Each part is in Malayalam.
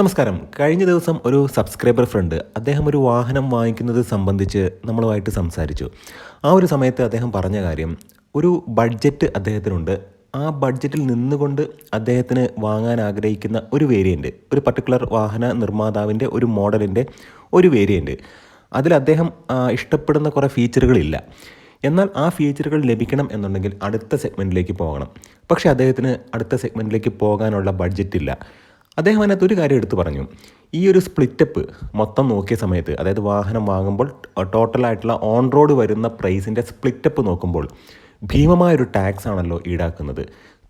നമസ്കാരം. കഴിഞ്ഞ ദിവസം ഒരു സബ്സ്ക്രൈബർ ഫ്രണ്ട് അദ്ദേഹം ഒരു വാഹനം വാങ്ങിക്കുന്നത് സംബന്ധിച്ച് നമ്മളുമായിട്ട് സംസാരിച്ചു. ആ ഒരു സമയത്ത് അദ്ദേഹം പറഞ്ഞ കാര്യം ഒരു ബഡ്ജറ്റ് അദ്ദേഹത്തിനുണ്ട്. ആ ബഡ്ജറ്റിൽ നിന്നുകൊണ്ട് അദ്ദേഹത്തിന് വാങ്ങാൻ ആഗ്രഹിക്കുന്ന ഒരു വേരിയന്റ് ഒരു പർട്ടിക്കുലർ വാഹന നിർമ്മാതാവിന്റെ ഒരു മോഡലിന്റെ ഒരു വേരിയന്റ് അതിൽ അദ്ദേഹം ഇഷ്ടപ്പെടുന്ന കുറേ ഫീച്ചറുകളില്ല. എന്നാൽ ആ ഫീച്ചറുകൾ ലഭിക്കണം എന്നുണ്ടെങ്കിൽ അടുത്ത സെഗ്മെന്റിലേക്ക് പോകണം. പക്ഷേ അദ്ദേഹത്തിന് അടുത്ത സെഗ്മെന്റിലേക്ക് പോകാനുള്ള ബഡ്ജറ്റ് ഇല്ല അദ്ദേഹം അതിനകത്ത് ഒരു കാര്യം എടുത്തു പറഞ്ഞു. ഈ ഒരു സ്പ്ലിറ്റപ്പ് മൊത്തം നോക്കിയ സമയത്ത് അതായത് വാഹനം വാങ്ങുമ്പോൾ ടോട്ടലായിട്ടുള്ള ഓൺ റോഡ് വരുന്ന പ്രൈസിന്റെ സ്പ്ലിറ്റപ്പ് നോക്കുമ്പോൾ ഭീമമായൊരു ടാക്സ് ആണല്ലോ ഈടാക്കുന്നത്.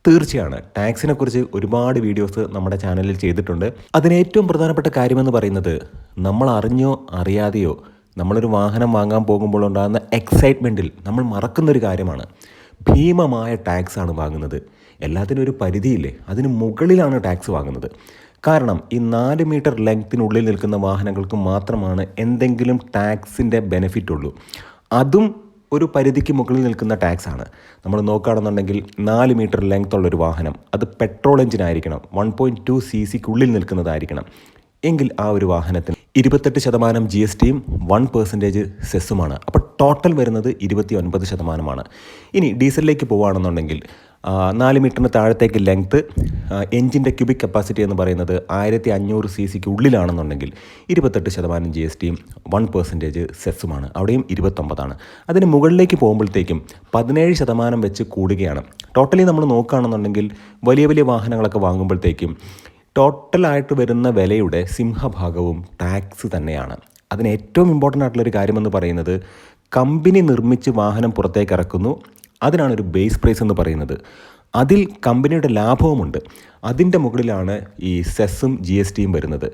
തീർച്ചയാണ്. ടാക്സിനെ കുറിച്ച് ഒരുപാട് വീഡിയോസ് നമ്മുടെ ചാനലിൽ ചെയ്തിട്ടുണ്ട്. അതിന് ഏറ്റവും പ്രധാനപ്പെട്ട കാര്യമെന്ന് പറയുന്നത് നമ്മൾ അറിഞ്ഞോ അറിയാതെയോ നമ്മളൊരു വാഹനം വാങ്ങാൻ പോകുമ്പോൾ ഉണ്ടാകുന്ന എക്സൈറ്റ്മെന്റിൽ നമ്മൾ മറക്കുന്നൊരു കാര്യമാണ്. ഭീമമായ ടാക്സ് ആണ് വാങ്ങുന്നത്. എല്ലാത്തിനും ഒരു പരിധിയില്ലേ? അതിന് മുകളിലാണ് ടാക്സ് വാങ്ങുന്നത്. കാരണം ഈ നാല് മീറ്റർ ലെങ്ത്തിനുള്ളിൽ നിൽക്കുന്ന വാഹനങ്ങൾക്ക് മാത്രമാണ് എന്തെങ്കിലും ടാക്സിന്റെ ബെനിഫിറ്റ് ഉള്ളൂ. അതും ഒരു പരിധിക്ക് മുകളിൽ നിൽക്കുന്ന ടാക്സ് ആണ്. നമ്മൾ നോക്കുകയാണെന്നുണ്ടെങ്കിൽ നാല് മീറ്റർ ലെങ്ത് ഉള്ളൊരു വാഹനം അത് പെട്രോൾ എഞ്ചിൻ ആയിരിക്കണം. വൺ പോയിന്റ് ടു സി സിക്കുള്ളിൽ നിൽക്കുന്നതായിരിക്കണം. എങ്കിൽ ആ ഒരു വാഹനത്തിന് ഇരുപത്തെട്ട് ശതമാനം ജി എസ് ടിയും വൺ പെർസെന്റേജ് സെസ്സുമാണ് അപ്പോൾ ടോട്ടൽ വരുന്നത് ഇരുപത്തി ഒൻപത് ശതമാനമാണ്. ഇനി ഡീസലിലേക്ക് പോവുകയാണെന്നുണ്ടെങ്കിൽ നാല് മീറ്ററിന് താഴത്തേക്ക് ലെങ്ത്ത് എഞ്ചിന്റെ ക്യൂബിക് കപ്പാസിറ്റി എന്ന് പറയുന്നത് ആയിരത്തി അഞ്ഞൂറ് സി സിക്ക് ഉള്ളിലാണെന്നുണ്ടെങ്കിൽ ഇരുപത്തെട്ട് ശതമാനം ജി എസ് ടിയും വൺ പെർസെന്റേജ് സെസ്സുമാണ് അവിടെയും ഇരുപത്തൊമ്പതാണ്. അതിന് മുകളിലേക്ക് പോകുമ്പോഴത്തേക്കും പതിനേഴ് ശതമാനം വെച്ച് കൂടുകയാണ്. ടോട്ടലി നമ്മൾ നോക്കുകയാണെന്നുണ്ടെങ്കിൽ വലിയ വലിയ വാഹനങ്ങളൊക്കെ വാങ്ങുമ്പോഴത്തേക്കും ടോട്ടലായിട്ട് വരുന്ന വിലയുടെ സിംഹഭാഗവും ടാക്സ് തന്നെയാണ്. അതിന് ഏറ്റവും ഇമ്പോർട്ടന്റ് ആയിട്ടുള്ളൊരു കാര്യമെന്ന് പറയുന്നത് കമ്പനി നിർമ്മിച്ച് വാഹനം പുറത്തേക്ക് ഇറക്കുന്നു. അതിനാണ് ഒരു ബേസ് പ്രൈസ് എന്ന് പറയുന്നത്. അതിൽ കമ്പനിയുടെ ലാഭവുമുണ്ട്. അതിന്റെ മുകളിലാണ് ഈ സെസ്സും ജി എസ് ടിയും വരുന്നത്.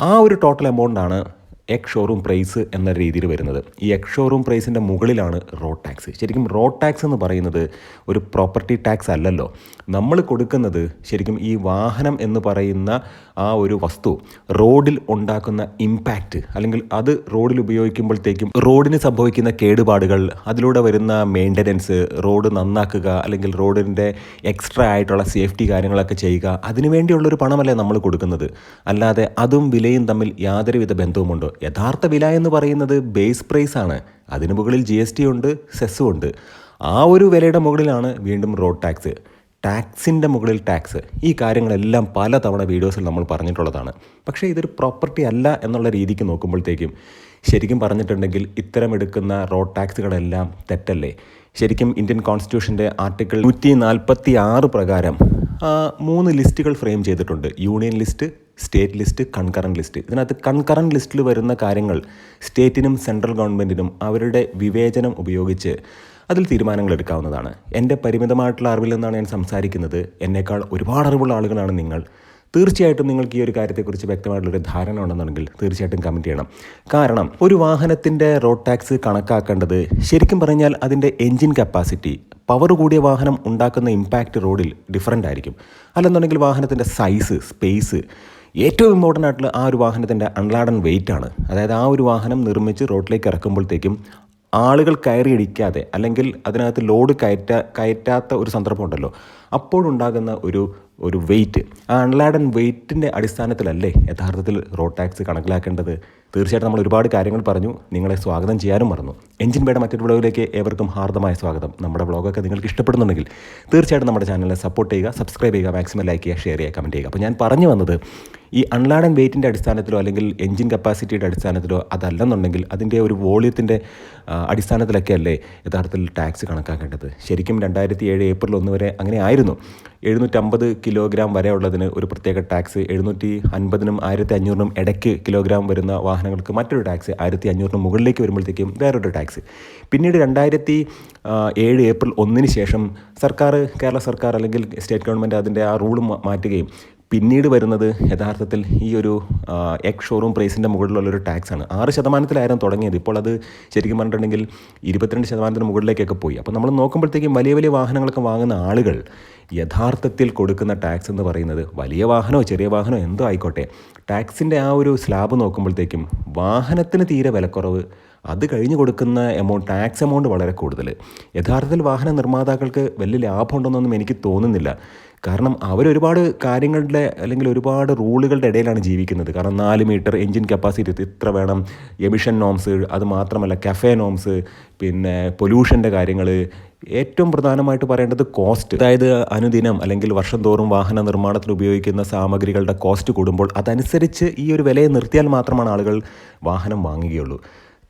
ആ ഒരു ടോട്ടൽ എമൗണ്ടാണ് എക് ഷോറൂം പ്രൈസ് എന്ന രീതിയിൽ വരുന്നത്. ഈ എക് ഷോറൂം പ്രൈസിന്റെ മുകളിലാണ് റോഡ് ടാക്സ് ശരിക്കും റോഡ് ടാക്സ് എന്ന് പറയുന്നത് ഒരു പ്രോപ്പർട്ടി ടാക്സ് അല്ലല്ലോ. നമ്മൾ കൊടുക്കുന്നത് ശരിക്കും ഈ വാഹനം എന്ന് പറയുന്ന ആ ഒരു വസ്തു റോഡിൽ ഉണ്ടാക്കുന്ന ഇമ്പാക്റ്റ് അല്ലെങ്കിൽ അത് റോഡിൽ ഉപയോഗിക്കുമ്പോഴത്തേക്കും റോഡിന് സംഭവിക്കുന്ന കേടുപാടുകൾ അതിലൂടെ വരുന്ന മെയിന്റനൻസ് റോഡ് നന്നാക്കുക അല്ലെങ്കിൽ റോഡിന്റെ എക്സ്ട്രാ ആയിട്ടുള്ള സേഫ്റ്റി കാര്യങ്ങളൊക്കെ ചെയ്യുക അതിനു വേണ്ടിയുള്ളൊരു പണമല്ലേ നമ്മൾ കൊടുക്കുന്നത്. അല്ലാതെ അതും വിലയും തമ്മിൽ യാതൊരുവിധ ബന്ധവുമുണ്ടോ. യഥാർത്ഥ വില എന്ന് പറയുന്നത് ബേസ് പ്രൈസ് ആണ്. അതിന് മുകളിൽ ജി എസ് ടി ഉണ്ട് സെസ്സും ഉണ്ട്. ആ ഒരു വിലയുടെ മുകളിലാണ് വീണ്ടും റോഡ് ടാക്സ് ടാക്സിന്റെ മുകളിൽ ടാക്സ്. ഈ കാര്യങ്ങളെല്ലാം പല തവണ വീഡിയോസിൽ നമ്മൾ പറഞ്ഞിട്ടുള്ളതാണ്. പക്ഷേ ഇതൊരു പ്രോപ്പർട്ടി അല്ല എന്നുള്ള രീതിക്ക് നോക്കുമ്പോഴത്തേക്കും ശരിക്കും പറഞ്ഞിട്ടുണ്ടെങ്കിൽ ഇത്തരം എടുക്കുന്ന റോഡ് ടാക്സുകളെല്ലാം തെറ്റല്ലേ? ശരിക്കും ഇന്ത്യൻ കോൺസ്റ്റിറ്റ്യൂഷന്റെ ആർട്ടിക്കിൾ നൂറ്റി നാൽപ്പത്തി ആറ് പ്രകാരം മൂന്ന് ലിസ്റ്റുകൾ ഫ്രെയിം ചെയ്തിട്ടുണ്ട്. Union list state list concurrent list. ഇതിനകത്ത് കൺകറന്റ് ലിസ്റ്റിൽ വരുന്ന കാര്യങ്ങൾ സ്റ്റേറ്റിനും സെൻട്രൽ ഗവൺമെന്റിനും അവരുടെ വിവേചനം ഉപയോഗിച്ച് അതിൽ തീരുമാനങ്ങൾ എടുക്കാവുന്നതാണ്. എന്റെ പരിമിതമായിട്ടുള്ള അറിവിൽ നിന്നാണ് ഞാൻ സംസാരിക്കുന്നത്. എന്നേക്കാൾ ഒരുപാട് അറിവുള്ള ആളുകളാണ് നിങ്ങൾ. തീർച്ചയായിട്ടും നിങ്ങൾക്ക് ഈ ഒരു കാര്യത്തെക്കുറിച്ച് വ്യക്തമായിട്ടുള്ളൊരു ധാരണ ഉണ്ടെന്നുണ്ടെങ്കിൽ തീർച്ചയായിട്ടും കമന്റ് ചെയ്യണം. കാരണം ഒരു വാഹനത്തിന്റെ റോഡ് ടാക്സ് കണക്കാക്കേണ്ടത് ശരിക്കും പറഞ്ഞാൽ അതിന്റെ എൻജിൻ കപ്പാസിറ്റി പവർ കൂടിയ വാഹനം ഉണ്ടാക്കുന്ന ഇമ്പാക്റ്റ് റോഡിൽ ഡിഫറന്റ് ആയിരിക്കും. അല്ലെന്നുണ്ടെങ്കിൽ വാഹനത്തിന്റെ സൈസ് സ്പേസ് ഏറ്റവും ഇമ്പോർട്ടന്റ് ആയിട്ടുള്ള ആ ഒരു വാഹനത്തിന്റെ അൺലാഡൻ വെയിറ്റ് ആണ്. അതായത് ആ ഒരു വാഹനം നിർമ്മിച്ച് റോഡിലേക്ക് ഇറക്കുമ്പോഴത്തേക്കും ആളുകൾ കയറിയിടിക്കാതെ അല്ലെങ്കിൽ അതിനകത്ത് ലോഡ് കയറ്റ കയറ്റാത്ത ഒരു സന്ദർഭം ഉണ്ടല്ലോ. അപ്പോഴുണ്ടാകുന്ന ഒരു ഒരു വെയിറ്റ് ആ അൺലാഡൻ വെയിറ്റിന്റെ അടിസ്ഥാനത്തിലല്ലേ യഥാർത്ഥത്തിൽ റോഡ് ടാക്സ് കണക്കിലാക്കേണ്ടത്? തീർച്ചയായിട്ടും നമ്മൾ ഒരുപാട് കാര്യങ്ങൾ പറഞ്ഞു. നിങ്ങളെ സ്വാഗതം ചെയ്യാനും മറന്നു. എഞ്ചിൻ ബേയുടെ മറ്റൊരു വ്ളോഗിലേക്ക് ഏവർക്കും ഹാർദമായ സ്വാഗതം. നമ്മുടെ വ്ളോഗൊക്കെ നിങ്ങൾക്ക് ഇഷ്ടപ്പെടുന്നുണ്ടെങ്കിൽ തീർച്ചയായിട്ടും നമ്മുടെ ചാനലിനെ സപ്പോർട്ട് ചെയ്യുക സബ്സ്ക്രൈബ് ചെയ്യുക മാക്സിമം ലൈക്ക് ചെയ്യുക ഷെയർ ചെയ്യുക കമന്റ് ചെയ്യുക. അപ്പോൾ ഞാൻ പറഞ്ഞു വന്നത് ഈ അൺലാഡൻ വെയിറ്റിന്റെ അടിസ്ഥാനത്തിലോ അല്ലെങ്കിൽ എഞ്ചിൻ കപ്പാസിറ്റിയുടെ അടിസ്ഥാനത്തിലോ അതല്ലെന്നുണ്ടെങ്കിൽ അതിന്റെ ഒരു വോളിയത്തിന്റെ അടിസ്ഥാനത്തിലൊക്കെ അല്ലേ യഥാർത്ഥത്തിൽ ടാക്സ് കണക്കാക്കേണ്ടത്? ശരിക്കും രണ്ടായിരത്തി ഏഴ് ഏപ്രിൽ ഒന്ന് വരെ അങ്ങനെ ആയിരുന്നു. എഴുന്നൂറ്റമ്പത് കിലോഗ്രാം വരെ ഉള്ളതിന് ഒരു പ്രത്യേക ടാക്സ് എഴുന്നൂറ്റി അൻപതിനും ആയിരത്തി അഞ്ഞൂറിനും ഇടയ്ക്ക് കിലോഗ്രാം വരുന്ന വാഹനങ്ങൾക്ക് മറ്റൊരു ടാക്സ് ആയിരത്തി അഞ്ഞൂറിന് മുകളിലേക്ക് വരുമ്പോഴത്തേക്കും വേറൊരു ടാക്സ്. പിന്നീട് രണ്ടായിരത്തി ഏഴ് ഏപ്രിൽ ഒന്നിന് ശേഷം സർക്കാർ കേരള സർക്കാർ അല്ലെങ്കിൽ സ്റ്റേറ്റ് ഗവൺമെന്റ് അതിന്റെ ആ റൂൾ മാറ്റുകയും പിന്നീട് വരുന്നത് യഥാർത്ഥത്തിൽ ഈ ഒരു എക്സ് ഷോറൂം പ്രൈസിന്റെ മുകളിലുള്ളൊരു ടാക്സ് ആണ് ആറ് ശതമാനത്തിലായിരുന്നു തുടങ്ങിയത്. ഇപ്പോൾ അത് ശരിക്കും പറഞ്ഞിട്ടുണ്ടെങ്കിൽ ഇരുപത്തിരണ്ട് ശതമാനത്തിന് മുകളിലേക്കൊക്കെ പോയി. അപ്പോൾ നമ്മൾ നോക്കുമ്പോഴത്തേക്കും വലിയ വലിയ വാഹനങ്ങളൊക്കെ വാങ്ങുന്ന ആളുകൾ യഥാർത്ഥത്തിൽ കൊടുക്കുന്ന ടാക്സ് എന്ന് പറയുന്നത് വലിയ വാഹനമോ ചെറിയ വാഹനമോ എന്തോ ആയിക്കോട്ടെ. ടാക്സിന്റെ ആ ഒരു സ്ലാബ് നോക്കുമ്പോഴത്തേക്കും വാഹനത്തിന് തീരെ വിലക്കുറവ് അത് കഴിഞ്ഞു കൊടുക്കുന്ന എമൗണ്ട് ടാക്സ് എമൗണ്ട് വളരെ കൂടുതൽ യഥാർത്ഥത്തിൽ വാഹന നിർമ്മാതാക്കൾക്ക് വലിയ ലാഭമുണ്ടെന്നൊന്നും എനിക്ക് തോന്നുന്നില്ല. കാരണം അവരൊരുപാട് കാര്യങ്ങളുടെ അല്ലെങ്കിൽ ഒരുപാട് റൂളുകളുടെ ഇടയിലാണ് ജീവിക്കുന്നത്. കാരണം നാല് മീറ്റർ എൻജിൻ കപ്പാസിറ്റി ഇത്ര വേണം എമിഷൻ നോംസ് അത് മാത്രമല്ല കഫേ നോംസ് പിന്നെ പൊല്യൂഷന്റെ കാര്യങ്ങൾ ഏറ്റവും പ്രധാനമായിട്ട് പറയേണ്ടത് കോസ്റ്റ് അതായത് അനുദിനം അല്ലെങ്കിൽ വർഷം തോറും വാഹന നിർമ്മാണത്തിന് ഉപയോഗിക്കുന്ന സാമഗ്രികളുടെ കോസ്റ്റ് കൂടുമ്പോൾ അതനുസരിച്ച് ഈ ഒരു വിലയെ നിർത്തിയാൽ മാത്രമാണ് ആളുകൾ വാഹനം വാങ്ങുകയുള്ളൂ.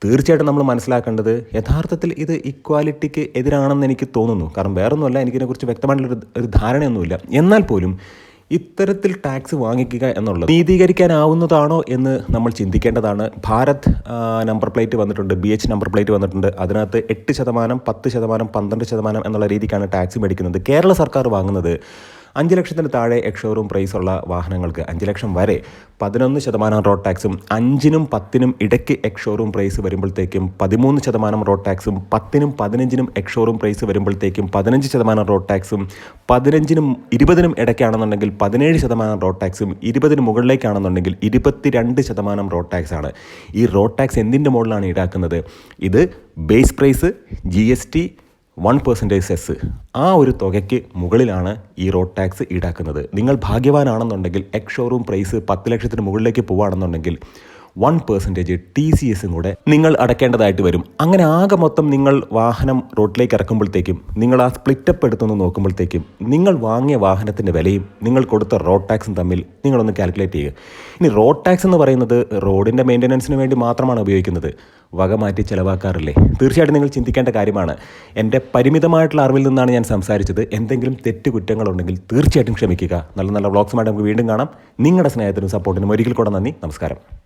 തീർച്ചയായിട്ടും നമ്മൾ മനസ്സിലാക്കേണ്ടത് യഥാർത്ഥത്തിൽ ഇത് ഇക്വാലിറ്റിക്ക് എതിരാണെന്ന് എനിക്ക് തോന്നുന്നു. കാരണം വേറൊന്നുമല്ല എനിക്കിതിനെക്കുറിച്ച് വ്യക്തമായിട്ടുള്ളൊരു ഒരു ധാരണയൊന്നുമില്ല. എന്നാൽ പോലും ഇത്തരത്തിൽ ടാക്സ് വാങ്ങിക്കുക എന്നുള്ളത് നീതീകരിക്കാനാവുന്നതാണോ എന്ന് നമ്മൾ ചിന്തിക്കേണ്ടതാണ്. ഭാരത് നമ്പർ പ്ലേറ്റ് വന്നിട്ടുണ്ട് ബി എച്ച് നമ്പർ പ്ലേറ്റ് വന്നിട്ടുണ്ട്. അതിനകത്ത് എട്ട് ശതമാനം പത്ത് ശതമാനം പന്ത്രണ്ട് ശതമാനം എന്നുള്ള രീതിക്കാണ് ടാക്സ് മേടിക്കുന്നത്. കേരള സർക്കാർ വാങ്ങുന്നത് അഞ്ച് ലക്ഷത്തിന് താഴെ എക്ഷോറൂം പ്രൈസ് ഉള്ള വാഹനങ്ങൾക്ക് അഞ്ച് ലക്ഷം വരെ പതിനൊന്ന് ശതമാനം റോഡ് ടാക്സും അഞ്ചിനും പത്തിനും ഇടയ്ക്ക് എക്ഷോറൂം പ്രൈസ് വരുമ്പോഴത്തേക്കും പതിമൂന്ന് ശതമാനം റോഡ് ടാക്സും പത്തിനും പതിനഞ്ചിനും എക്ഷോറൂം പ്രൈസ് വരുമ്പോഴത്തേക്കും പതിനഞ്ച് ശതമാനം റോഡ് ടാക്സും പതിനഞ്ചിനും ഇരുപതിനും ഇടയ്ക്കാണെന്നുണ്ടെങ്കിൽ പതിനേഴ് ശതമാനം റോഡ് ടാക്സും ഇരുപതിന് മുകളിലേക്കാണെന്നുണ്ടെങ്കിൽ ഇരുപത്തിരണ്ട് ശതമാനം റോഡ് ടാക്സ് ആണ് ഈ റോഡ് ടാക്സ് എന്തിന്റെ മുകളിലാണ് ഈടാക്കുന്നത്? ഇത് base price G S T one percentage cess ആ ഒരു തുകയ്ക്ക് മുകളിലാണ് ഈ റോഡ് ടാക്സ് ഈടാക്കുന്നത്. നിങ്ങൾ ഭാഗ്യവാനാണെന്നുണ്ടെങ്കിൽ എക്സ് ഷോറൂം പ്രൈസ് പത്ത് ലക്ഷത്തിന് മുകളിലേക്ക് പോവുകയാണെന്നുണ്ടെങ്കിൽ വൺ പെർസെന്റേജ് ടി സി എസും കൂടെ നിങ്ങൾ അടയ്ക്കേണ്ടതായിട്ട് വരും. അങ്ങനെ ആകെ മൊത്തം നിങ്ങൾ വാഹനം റോഡിലേക്ക് ഇറക്കുമ്പോഴത്തേക്കും നിങ്ങൾ ആ സ്പ്ലിറ്റപ്പ് എടുത്തൊന്ന് നോക്കുമ്പോഴത്തേക്കും നിങ്ങൾ വാങ്ങിയ വാഹനത്തിന്റെ വിലയും നിങ്ങൾ കൊടുത്ത റോഡ് ടാക്സും തമ്മിൽ നിങ്ങളൊന്ന് കാൽക്കുലേറ്റ് ചെയ്യുക. ഇനി റോഡ് ടാക്സ് എന്ന് പറയുന്നത് റോഡിന്റെ മെയിന്റനൻസിന് വേണ്ടി മാത്രമാണ് ഉപയോഗിക്കുന്നത്. വക മാറ്റി ചിലവാക്കാറില്ലേ? തീർച്ചയായിട്ടും നിങ്ങൾ ചിന്തിക്കേണ്ട കാര്യമാണ്. എന്റെ പരിമിതമായിട്ടുള്ള അറിവിൽ നിന്നാണ് ഞാൻ സംസാരിച്ചത്. എന്തെങ്കിലും തെറ്റ് കുറ്റങ്ങളുണ്ടെങ്കിൽ തീർച്ചയായിട്ടും ക്ഷമിക്കുക. നല്ല നല്ല വ്ളോഗ്സുമായിട്ട് നമുക്ക് വീണ്ടും കാണാം. നിങ്ങളുടെ സ്നേഹത്തിനും സപ്പോർട്ടിനും ഒരിക്കൽ കൂടെ നന്ദി. നമസ്കാരം.